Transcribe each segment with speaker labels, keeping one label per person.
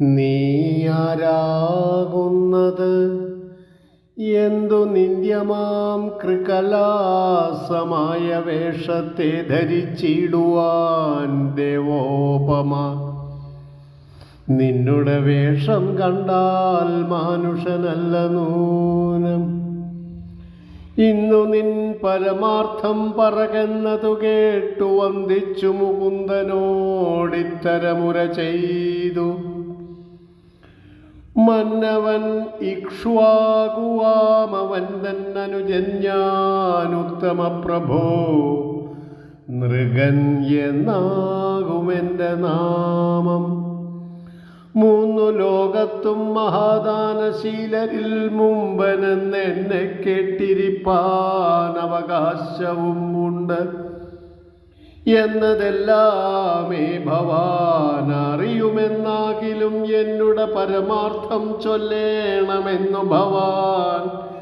Speaker 1: നീ ആരാകുന്നത്? എന്തു നിന്ദ്യമാം കൃകലാസമായ വേഷത്തെ ധരിച്ചിടുവാൻ ദേവോപമ? നിന്നുടെ വേഷം കണ്ടാൽ മാനുഷനല്ല നൂനം. ഇന്നു നിൻ പരമാർത്ഥം പറകെന്നതു കേട്ടു വന്ദിച്ചു മുകുന്ദനോടിത്തരമുര ചെയ്തു. മന്നവൻ ഇക്ഷ്വാകുവാമവൻ തന്നനുജന്യാനുത്തമ പ്രഭോ നൃഗൻ എന്നാകുമെന്റെ നാമം. മൂന്നു ലോകത്തും മഹാദാനശീലരിൽ മുമ്പനെന്ന് എന്നെ കേട്ടിരിപ്പാൻ അവകാശവും ഉണ്ട് എന്നതെല്ലാമേ ഭവാൻ അറിയുമെന്നാകിലും എന്നുടെ പരമാർത്ഥം ചൊല്ലേണമെന്നു ഭവാൻ.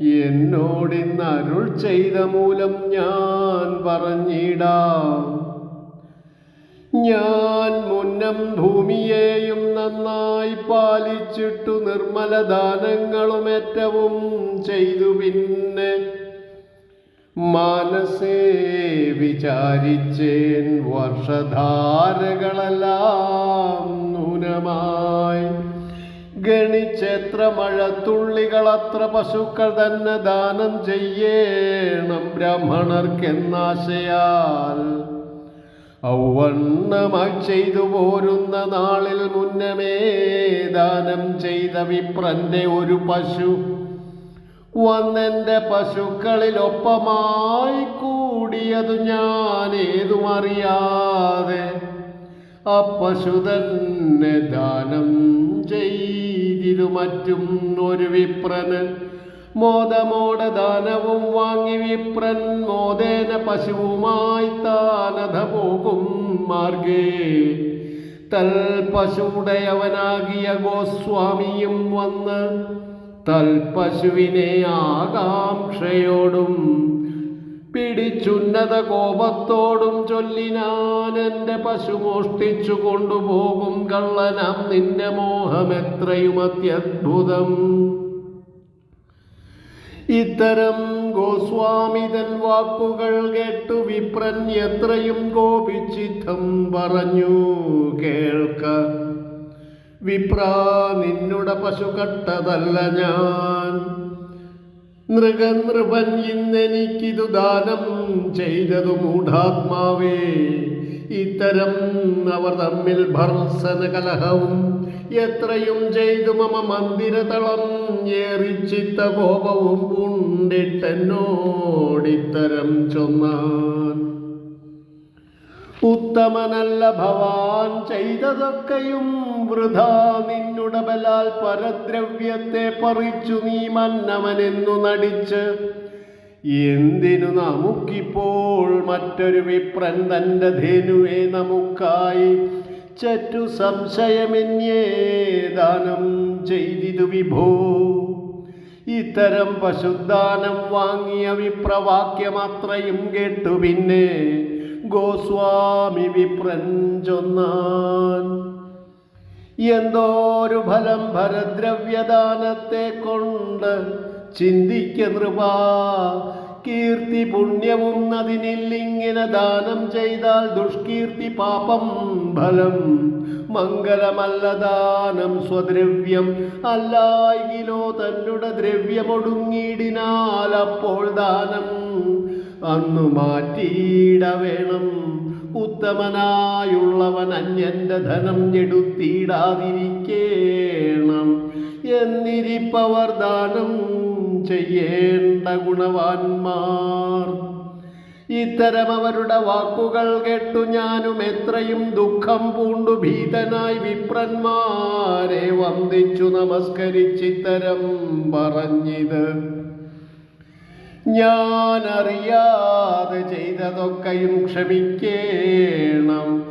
Speaker 1: എന്നോടിന്ന് അരുൾ ചെയ്ത മൂലം ഞാൻ പറഞ്ഞിടാം. ഞാൻ മുന്നം ഭൂമിയെയും നന്നായി പാലിച്ചിട്ടു നിർമ്മല ദാനങ്ങളും ഏറ്റവും ചെയ്തു പിന്നെ മാനസേ വിചാരിച്ചേൻ വർഷധാരകളെല്ലാം നൂനമായി ഗണിച്ചെത്ര മഴത്തുള്ളികളത്ര പശുക്കൾ തന്നെ ദാനം ചെയ്യേണം ബ്രാഹ്മണർക്കെന്നാശയാൽ. ഔവണ്ണമായി ചെയ്തു പോരുന്ന നാളിൽ മുന്നമേ ദാനം ചെയ്ത വിപ്രന്റെ ഒരു പശു വന്നെന്റെ പശുക്കളിലൊപ്പമായി കൂടിയതു ഞാൻ ഏതു അറിയാതെ തന്നെ ദാനം ചെയ്തിരു മറ്റും ഒരു വിപ്രന്. മോദമോടെ ദാനവും വാങ്ങി വിപ്രൻ മോദേന പശുവുമായി താനത പോകും മാർഗേ. തൽ പശുടയവനാകിയ ഗോസ്വാമിയും വന്ന് തൽപശുവിനെ ആകാംക്ഷയോടും പിടിച്ചുന്നത കോപത്തോടും ചൊല്ലിനാൻ പശു മോഷ്ടിച്ചു കൊണ്ടുപോകും കള്ളനാം നിന്റെ മോഹം എത്രയും അത്യത്ഭുതം. ഇത്തരം ഗോസ്വാമിതൻ വാക്കുകൾ കേട്ടു വിപ്രൻ എത്രയും കോപിച്ചിത്തം പറഞ്ഞു കേൾക്ക. വിപ്ര നിന്നുട പശുകട്ടതല്ല ഞാൻ. നൃഗനൃപൻ ഇന്നെനിക്കിതു ദാനം ചെയ്തതു മൂഢാത്മാവേ. ഇത്തരം അവർ തമ്മിൽ ഭർസന കലഹവും എത്രയും ചെയ്തു മമ മന്ദിരതളം ഏറിച്ചിത്ത കോപവും പൂണ്ടിട്ടെന്നോടിത്തരം ചൊന്നാൻ. ഉത്തമനല്ല ഭവാൻ ചെയ്തതൊക്കെയും വൃഥാ. നിന്നുടെ ബലാൽ പരദ്രവ്യത്തെ പറിച്ചു നീ മന്നവനെന്നു നടിച്ച്. എന്തിനു നമുക്കിപ്പോൾ മറ്റൊരു വിപ്രൻ തന്റെ ധേനുവെ നമുക്കായി? ചറ്റു സംശയമെന്യേദാനം ചെയ്തിതു വിഭോ. ഇത്തരം പശുദാനം വാങ്ങിയ വിപ്രവാക്യമത്രയും കേട്ടു പിന്നെ. ഗോസ്വാമി വിപ്രൻ ചൊന്നാൻ. എന്തോരു ഫലം ഭരദ്രവ്യദാനത്തെ കൊണ്ട് ചിന്തിക്ക നൃപ. കീർത്തി പുണ്യവും അതിനില്ലിങ്ങനെ ദാനം ചെയ്താൽ ദുഷ്കീർത്തി പാപം ഫലം. മംഗലമല്ല ദാനം സ്വദ്രവ്യം. അല്ലായിലോ തന്നുടെ ദ്രവ്യമൊടുങ്ങിയിടിനാൽ അപ്പോൾ ദാനം. അന്നു മാറ്റിയിട വേണം ഉത്തമനായുള്ളവൻ അന്യന്റെ ധനം എടുത്തിടാതിരിക്കേണം. എന്നിരിപ്പവർ ദാനം ചെയ്യേണ്ട ഗുണവാന്മാർ. ഇത്തരം അവരുടെ വാക്കുകൾ കേട്ടു ഞാനും എത്രയും ദുഃഖം പൂണ്ടു. ഭീതനായി വിപ്രന്മാരെ വന്ദിച്ചു നമസ്കരിച്ചിത്തരം പറഞ്ഞിത്. ഞാൻ അറിയാതെ ചെയ്തതൊക്കെയും ക്ഷമിക്കേണം.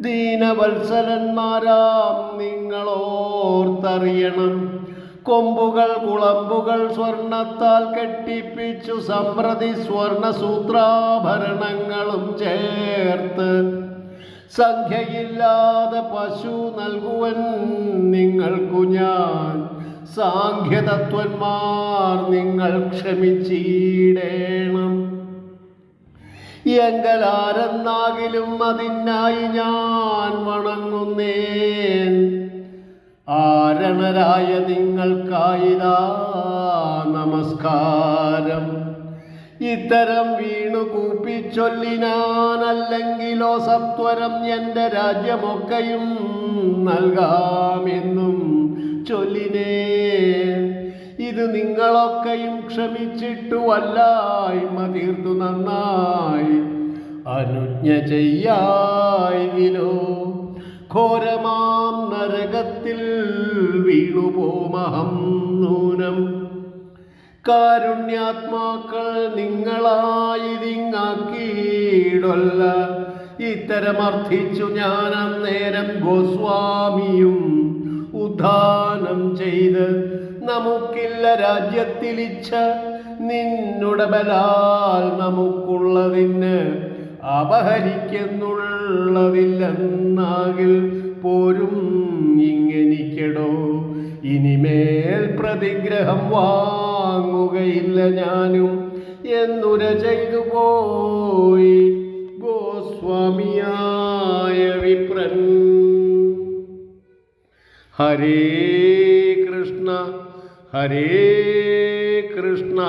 Speaker 1: ദീനവത്സലന്മാരാം നിങ്ങളോർത്തറിയണം. കൊമ്പുകൾ കുളമ്പുകൾ സ്വർണത്താൽ കെട്ടിപ്പിച്ചു സമ്പ്രതി സ്വർണ സൂത്രാഭരണങ്ങളും ചേർത്ത്. സംഖ്യയില്ലാതെ പശു നൽകുവൻ നിങ്ങൾക്കു ഞാൻ സാഖ്യതത്വന്മാർ നിങ്ങൾ ക്ഷമിച്ചിടേണം. എങ്കലാരെന്നാകിലും അതിനായി ഞാൻ വണങ്ങുന്നേൻ. ആരണരായ നിങ്ങൾക്കായിതാ നമസ്കാരം. ഇത്തരം വീണു കൂപ്പിച്ചൊല്ലിനാനല്ലെങ്കിലോ സത്വരം എന്റെ രാജ്യമൊക്കെയും നൽകാമെന്നും ചൊല്ലിനേ. ഇത് നിങ്ങളൊക്കെയും ക്ഷമിച്ചിട്ടു വല്ലായ്മ തീർത്തു നന്നായി. അനുജ്ഞ ചെയ്യായിലോ ഘോരമാം നരകത്തിൽ വീണുപോമഹം നൂനം. കാരുണ്യാത്മാക്കൾ നിങ്ങളായിരിങ്ങാക്കിയിടല്ല ഇത്തരമർത്ഥിച്ചു ഞാൻ അന്നേരം ഗോസ്വാമിയും ഉദ്ധാനം ചെയ്ത് നമുക്കില്ല രാജ്യത്തിലിച്ച നിന്നുടെ ബലാൽ നമുക്കുള്ളതിന് അപഹരിക്കുന്നുള്ളതില്ലെന്നാകിൽ പോരും ഇങ്ങനിക്കടോ. ഇനിമേൽ പ്രതിഗ്രഹം വാങ്ങുകയില്ല ഞാനും. എന്നുര ചെയ്തു പോയി ഗോസ്വാമിയായ വിപ്രൻ. ഹരേ കൃഷ്ണ ഹരേ കൃഷ്ണ.